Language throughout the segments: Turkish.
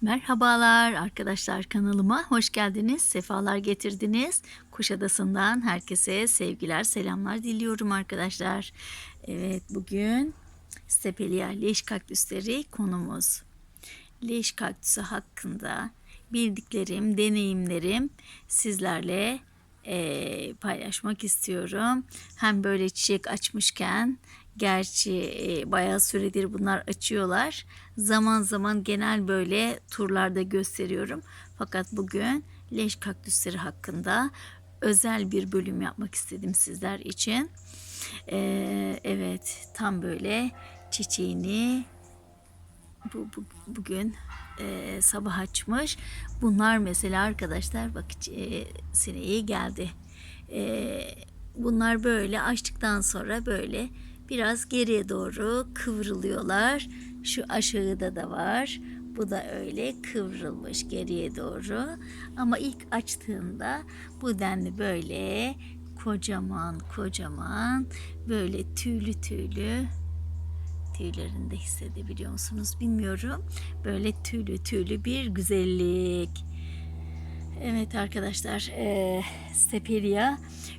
Merhabalar arkadaşlar kanalıma hoş geldiniz, sefalar getirdiniz. Kuşadası'ndan herkese sevgiler, selamlar diliyorum arkadaşlar. Evet bugün Stepelia leş kaktüsleri konumuz. Leş kaktüsü hakkında bildiklerim, deneyimlerim sizlerle eee, paylaşmak istiyorum. Hem böyle çiçek açmışken gerçi e, bayağı süredir bunlar açıyorlar. Zaman zaman genel böyle turlarda gösteriyorum. Fakat bugün leş kaktüsleri hakkında özel bir bölüm yapmak istedim sizler için. Eee, evet tam böyle çiçeğini bu, bu- bugün e, sabah açmış. Bunlar mesela arkadaşlar bak e, sineği geldi. E, bunlar böyle açtıktan sonra böyle biraz geriye doğru kıvrılıyorlar. Şu aşağıda da var. Bu da öyle kıvrılmış geriye doğru. Ama ilk açtığında bu denli böyle kocaman kocaman böyle tüylü tüylü tüylerinde hissedebiliyor musunuz bilmiyorum. Böyle tüylü tüylü bir güzellik. Evet arkadaşlar, e, Steperia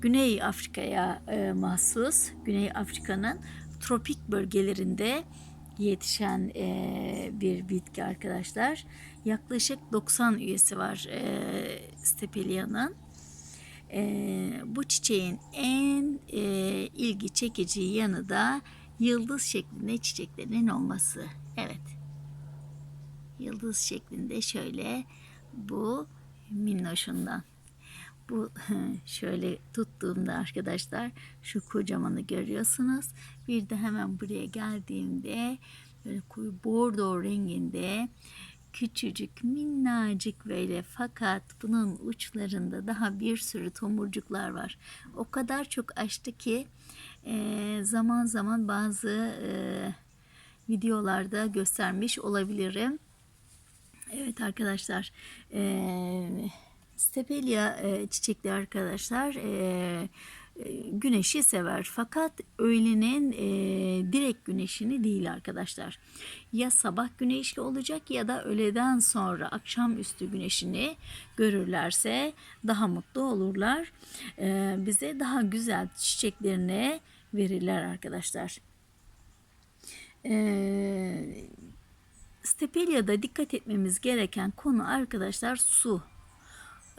Güney Afrika'ya e, mahsus. Güney Afrika'nın tropik bölgelerinde yetişen e, bir bitki arkadaşlar. Yaklaşık 90 üyesi var e, Stepelia'nın. Ee, bu çiçeğin en e, ilgi çekici yanı da yıldız şeklinde çiçeklerinin olması. Evet. Yıldız şeklinde şöyle bu minnoşundan. Bu şöyle tuttuğumda arkadaşlar şu kocamanı görüyorsunuz. Bir de hemen buraya geldiğimde böyle koyu bordo renginde küçücük minnacık böyle fakat bunun uçlarında daha bir sürü tomurcuklar var. O kadar çok açtı ki e, zaman zaman bazı e, videolarda göstermiş olabilirim. Evet arkadaşlar e, Stepelia e, çiçekli arkadaşlar e, güneşi sever fakat öğlenin e, direkt güneşini değil arkadaşlar. Ya sabah güneşli olacak ya da öğleden sonra akşamüstü güneşini görürlerse daha mutlu olurlar. E, bize daha güzel çiçeklerini verirler arkadaşlar. E, Stepelia'da dikkat etmemiz gereken konu arkadaşlar su.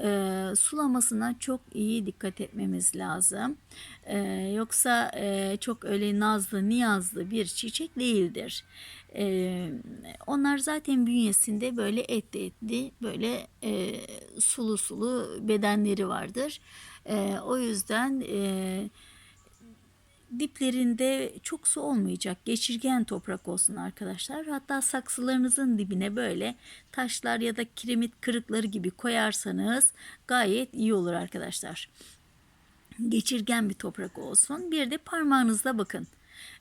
Ee, sulamasına çok iyi dikkat etmemiz lazım. Ee, yoksa e, çok öyle nazlı niyazlı bir çiçek değildir. Ee, onlar zaten bünyesinde böyle etli etli böyle e, sulu sulu bedenleri vardır. Ee, o yüzden e, diplerinde çok su olmayacak geçirgen toprak olsun arkadaşlar. Hatta saksılarınızın dibine böyle taşlar ya da kiremit kırıkları gibi koyarsanız gayet iyi olur arkadaşlar. Geçirgen bir toprak olsun. Bir de parmağınızla bakın.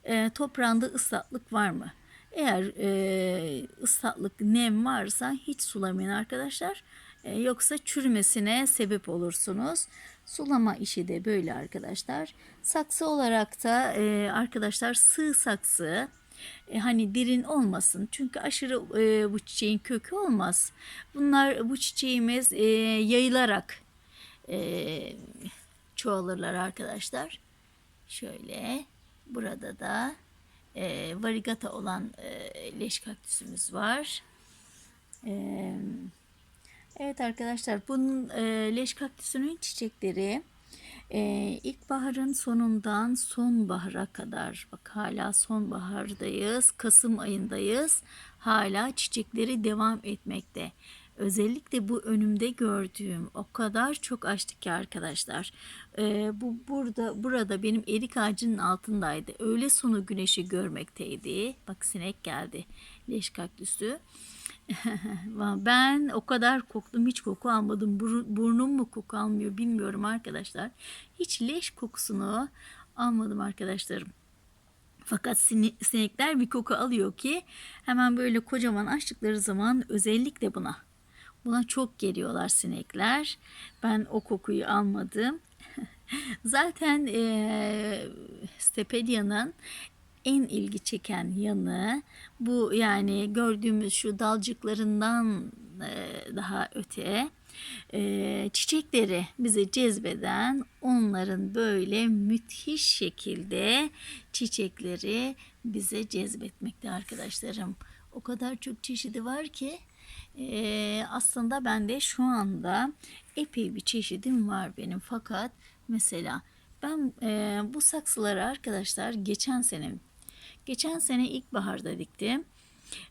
E, toprağında ıslaklık var mı? Eğer e, ıslaklık, nem varsa hiç sulamayın arkadaşlar. E, yoksa çürümesine sebep olursunuz. Sulama işi de böyle arkadaşlar. Saksı olarak da e, arkadaşlar sığ saksı e, hani derin olmasın. Çünkü aşırı e, bu çiçeğin kökü olmaz. Bunlar bu çiçeğimiz yayılarak çoğalırlar arkadaşlar. Şöyle burada da varigata olan leş kaktüsümüz var. E, evet arkadaşlar bunun e, leş kaktüsünün çiçekleri e, ilkbaharın sonundan sonbahara kadar bak hala sonbahardayız Kasım ayındayız hala çiçekleri devam etmekte. Özellikle bu önümde gördüğüm o kadar çok açtı ki arkadaşlar. Ee, bu burada burada benim erik ağacının altındaydı. Öğle sonu güneşi görmekteydi. Bak sinek geldi. Leş kaktüsü. ben o kadar koktum hiç koku almadım. Bur- Burnum mu koku almıyor bilmiyorum arkadaşlar. Hiç leş kokusunu almadım arkadaşlarım. Fakat sine- sinekler bir koku alıyor ki hemen böyle kocaman açtıkları zaman özellikle buna. Buna çok geliyorlar sinekler. Ben o kokuyu almadım. Zaten eee Stepedia'nın en ilgi çeken yanı bu yani gördüğümüz şu dalcıklarından e, daha öte e, çiçekleri bizi cezbeden onların böyle müthiş şekilde çiçekleri bize cezbetmekte arkadaşlarım. O kadar çok çeşidi var ki e, aslında bende şu anda epey bir çeşidim var benim fakat mesela ben e, bu saksıları arkadaşlar geçen sene geçen sene ilkbaharda diktim.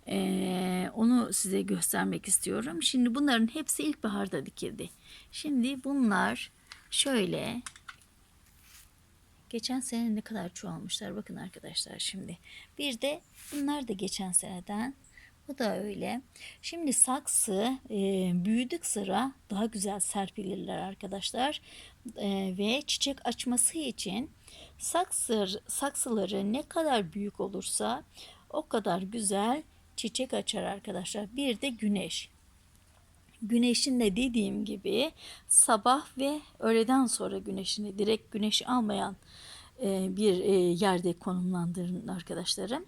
Ee, onu size göstermek istiyorum. Şimdi bunların hepsi ilkbaharda dikildi. Şimdi bunlar şöyle geçen sene ne kadar çoğalmışlar bakın arkadaşlar şimdi. Bir de bunlar da geçen seneden bu da öyle. Şimdi saksı e, büyüdük sıra daha güzel serpilirler arkadaşlar. E, ve çiçek açması için saksı, saksıları ne kadar büyük olursa o kadar güzel çiçek açar arkadaşlar. Bir de güneş. Güneşin de dediğim gibi sabah ve öğleden sonra güneşini direkt güneş almayan e, bir e, yerde konumlandırın arkadaşlarım.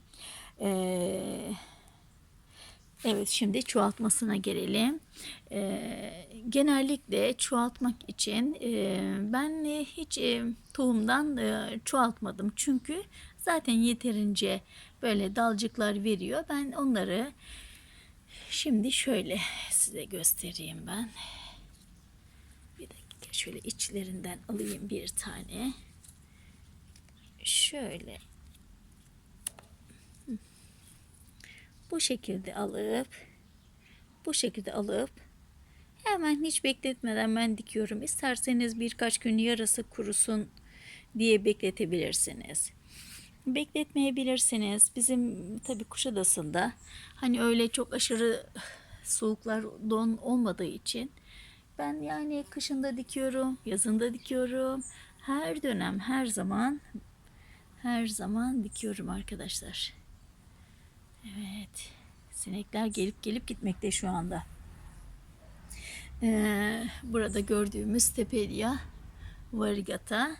E, evet şimdi çoğaltmasına gelelim. genellikle çoğaltmak için ben hiç tohumdan çoğaltmadım. Çünkü zaten yeterince böyle dalcıklar veriyor. Ben onları şimdi şöyle size göstereyim ben. Bir dakika şöyle içlerinden alayım bir tane. Şöyle bu şekilde alıp bu şekilde alıp hemen hiç bekletmeden ben dikiyorum. İsterseniz birkaç gün yarası kurusun diye bekletebilirsiniz bekletmeyebilirsiniz. Bizim tabii Kuşadası'nda hani öyle çok aşırı soğuklar don olmadığı için ben yani kışında dikiyorum, yazında dikiyorum. Her dönem, her zaman her zaman dikiyorum arkadaşlar. Evet. Sinekler gelip gelip gitmekte şu anda. Ee, burada gördüğümüz Tepelia varigata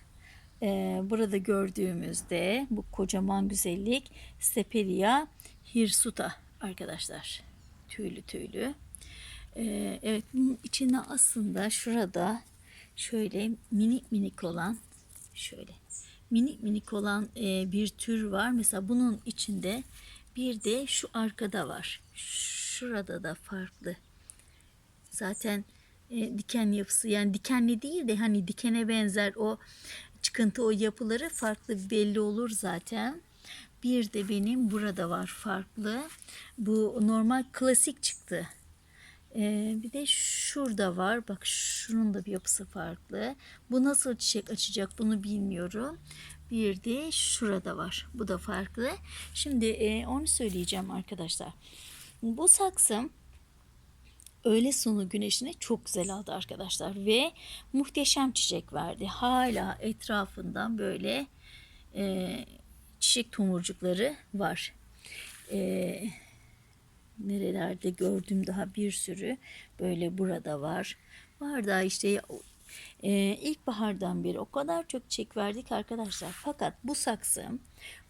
ee, burada gördüğümüzde bu kocaman güzellik Stepelia hirsuta arkadaşlar. Tüylü tüylü. Ee, evet bunun içinde aslında şurada şöyle minik minik olan şöyle minik minik olan e, bir tür var. Mesela bunun içinde bir de şu arkada var. Şurada da farklı. Zaten e, diken yapısı yani dikenli değil de hani dikene benzer o çıkıntı o yapıları farklı belli olur zaten. Bir de benim burada var farklı. Bu normal klasik çıktı. Ee, bir de şurada var. Bak şunun da bir yapısı farklı. Bu nasıl çiçek açacak bunu bilmiyorum. Bir de şurada var. Bu da farklı. Şimdi e, onu söyleyeceğim arkadaşlar. Bu saksım öğle sonu güneşine çok güzel aldı arkadaşlar ve muhteşem çiçek verdi. Hala etrafından böyle e, çiçek tomurcukları var. E, nerelerde gördüm daha bir sürü böyle burada var. Var da işte e, ilkbahardan beri o kadar çok çiçek verdik arkadaşlar. Fakat bu saksım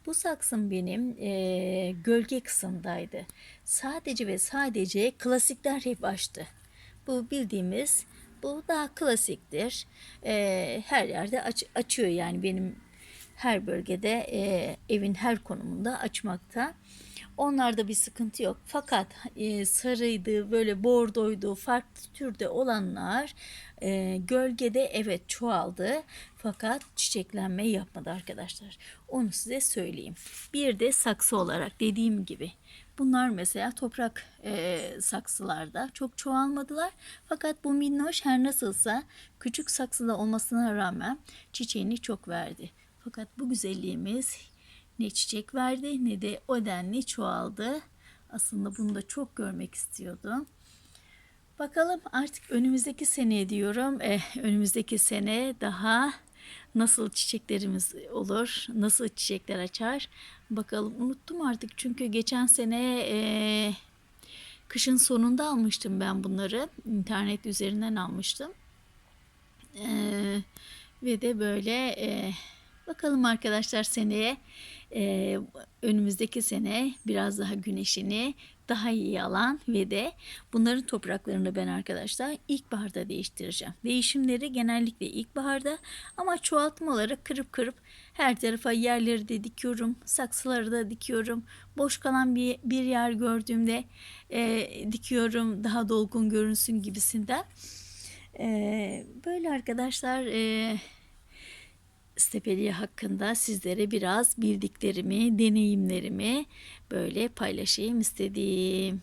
bu saksım benim e, gölge kısımdaydı. Sadece ve sadece klasikler hep açtı. Bu bildiğimiz bu daha klasiktir. E, her yerde aç, açıyor yani benim her bölgede e, evin her konumunda açmakta. Onlarda bir sıkıntı yok. Fakat e, sarıydı, böyle bordoydu, farklı türde olanlar e, gölgede evet çoğaldı. Fakat çiçeklenme yapmadı arkadaşlar. Onu size söyleyeyim. Bir de saksı olarak dediğim gibi Bunlar mesela toprak e, saksılarda çok çoğalmadılar. Fakat bu minnoş her nasılsa küçük saksıda olmasına rağmen çiçeğini çok verdi. Fakat bu güzelliğimiz ne çiçek verdi ne de o denli çoğaldı. Aslında bunu da çok görmek istiyordum. Bakalım artık önümüzdeki sene diyorum. Eh, önümüzdeki sene daha nasıl çiçeklerimiz olur, nasıl çiçekler açar. Bakalım unuttum artık çünkü geçen sene e, kışın sonunda almıştım ben bunları. internet üzerinden almıştım. E, ve de böyle e, Bakalım arkadaşlar seneye e, önümüzdeki sene biraz daha güneşini daha iyi alan ve de bunların topraklarını ben arkadaşlar ilkbaharda değiştireceğim. Değişimleri genellikle ilkbaharda ama çoğaltma kırıp kırıp her tarafa yerleri de dikiyorum. Saksıları da dikiyorum. Boş kalan bir, bir yer gördüğümde e, dikiyorum daha dolgun görünsün gibisinden. E, böyle arkadaşlar e, Stepeliye hakkında sizlere biraz bildiklerimi, deneyimlerimi böyle paylaşayım istedim.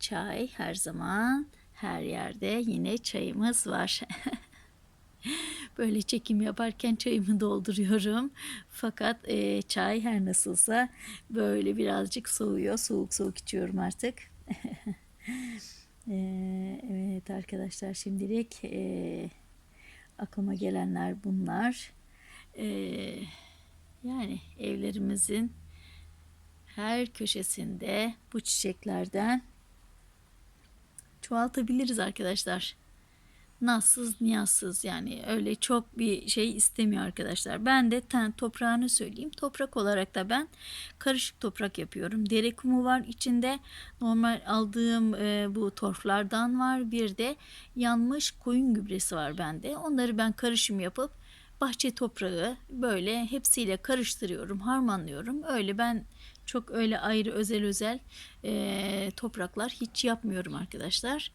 Çay her zaman her yerde yine çayımız var. böyle çekim yaparken çayımı dolduruyorum. Fakat e, çay her nasılsa böyle birazcık soğuyor. Soğuk soğuk içiyorum artık. e, evet arkadaşlar şimdilik e, aklıma gelenler bunlar. Ee, yani evlerimizin her köşesinde bu çiçeklerden çoğaltabiliriz arkadaşlar. Nazsız niyazsız yani öyle çok bir şey istemiyor arkadaşlar. Ben de ten, toprağını söyleyeyim. Toprak olarak da ben karışık toprak yapıyorum. Dere kumu var içinde. Normal aldığım e, bu torflardan var. Bir de yanmış koyun gübresi var bende. Onları ben karışım yapıp bahçe toprağı böyle hepsiyle karıştırıyorum, harmanlıyorum. Öyle ben çok öyle ayrı özel özel e, topraklar hiç yapmıyorum arkadaşlar.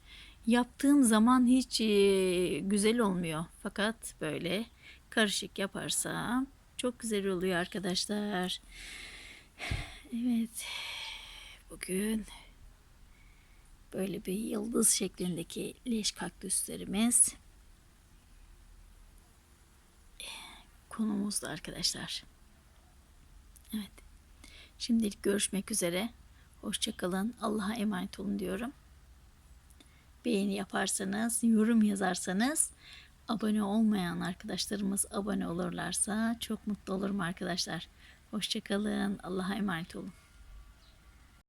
Yaptığım zaman hiç e, güzel olmuyor. Fakat böyle karışık yaparsam çok güzel oluyor arkadaşlar. Evet. Bugün böyle bir yıldız şeklindeki leş kaktüslerimiz konumuzdu arkadaşlar. Evet. Şimdilik görüşmek üzere. Hoşçakalın. Allah'a emanet olun diyorum. Beğeni yaparsanız, yorum yazarsanız, abone olmayan arkadaşlarımız abone olurlarsa çok mutlu olurum arkadaşlar. Hoşçakalın. Allah'a emanet olun.